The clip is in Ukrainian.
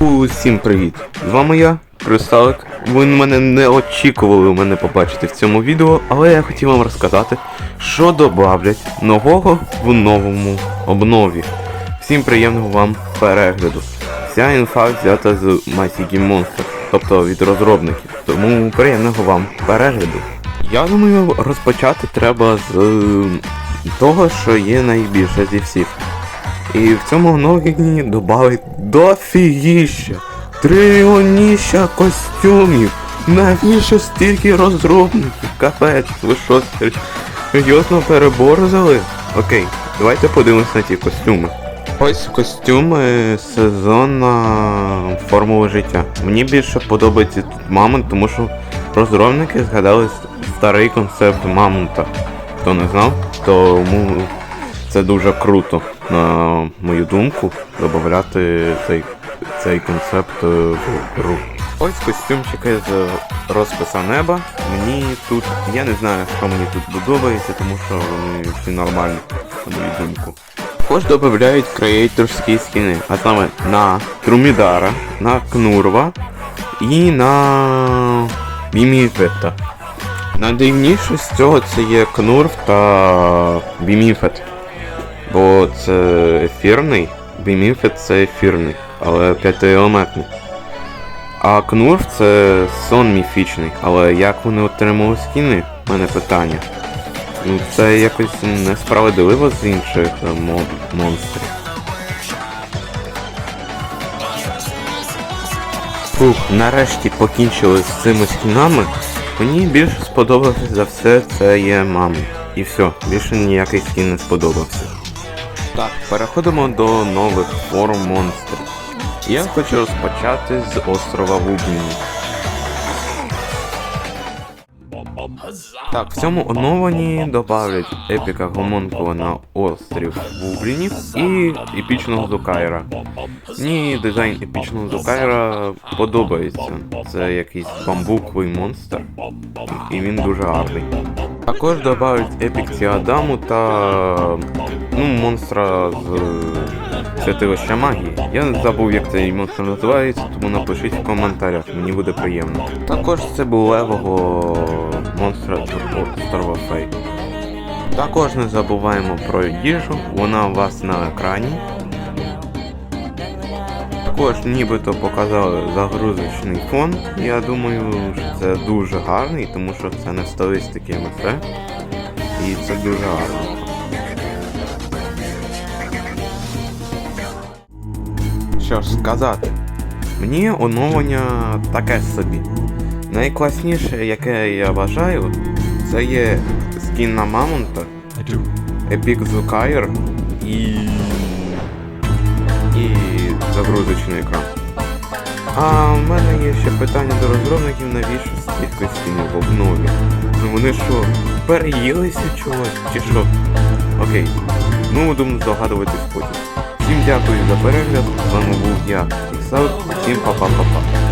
Усім привіт! З вами я, Кристалик. Ви мене не очікували мене побачити в цьому відео, але я хотів вам розказати, що добавлять нового в новому обнові. Всім приємного вам перегляду. Вся інфа взята з Mighty Monster, тобто від розробників. Тому приємного вам перегляду. Я думаю, розпочати треба з е, того, що є найбільше зі всіх. І в цьому оновленні додали дофігіща, трильйоніща костюмів. Навіщо стільки розробників? Капець, ви що, серйозно переборзали? Окей, давайте подивимось на ті костюми. Ось костюми сезонна формула життя. Мені більше подобається тут мамонт, тому що розробники згадали старий концепт мамонта. Хто не знав, тому це дуже круто, на мою думку, додати цей, цей концепт е, в гру. Ось костюмчики з розписа неба. Мені тут. Я не знаю, що мені тут подобається, тому що вони всі нормальні, на мою думку. Також додають креаторські скіни, а саме на Трумідара, на Кнурва і на Біміфета. Найдивніше з цього це є Кнурв та Біміфет. Бо це ефірний, Біміфет це ефірний, але п'ятиелементний. А Кнурв це сон міфічний, але як вони отримали скіни? У мене питання. Ну це якось несправедливо з інших е, мон- монстрів. Фух, нарешті покінчили з цими скінами. Мені більше сподобався за все це є мама. І все, більше ніякий скін не сподобався. Так, переходимо до нових форм монстрів. Я хочу розпочати з острова Вубні. Так, в цьому оновленні добавлять епіка гомонкула на острів Вублінів і епічного Зукайра. Мені дизайн епічного Зукайра подобається. Це якийсь бамбуковий монстр, і він дуже гарний. Також додають епік Сіадаму та ну, монстра з святилища магії. Я не забув, як цей монстр називається, тому напишіть в коментарях, мені буде приємно. Також це був левого монстра острова Фей. Також не забуваємо про їжу, вона у вас на екрані. Також нібито показали загрузочний фон. Я думаю, що це дуже гарний, тому що це не стилістики МФ. І це дуже гарно. Що ж сказати, мені оновлення таке собі. Найкласніше, яке я вважаю, це є скін на Мамонта, Epic Zukair і. і загрузочний екран. А в мене є ще питання до розробників, навіщо стільки скінів в обнові? Ну вони що, переїлися чогось чи що? Окей, ми будемо здогадуватись потім. Всім дякую за перегляд, з вами був я, Іксаут, всім па-па-па-па.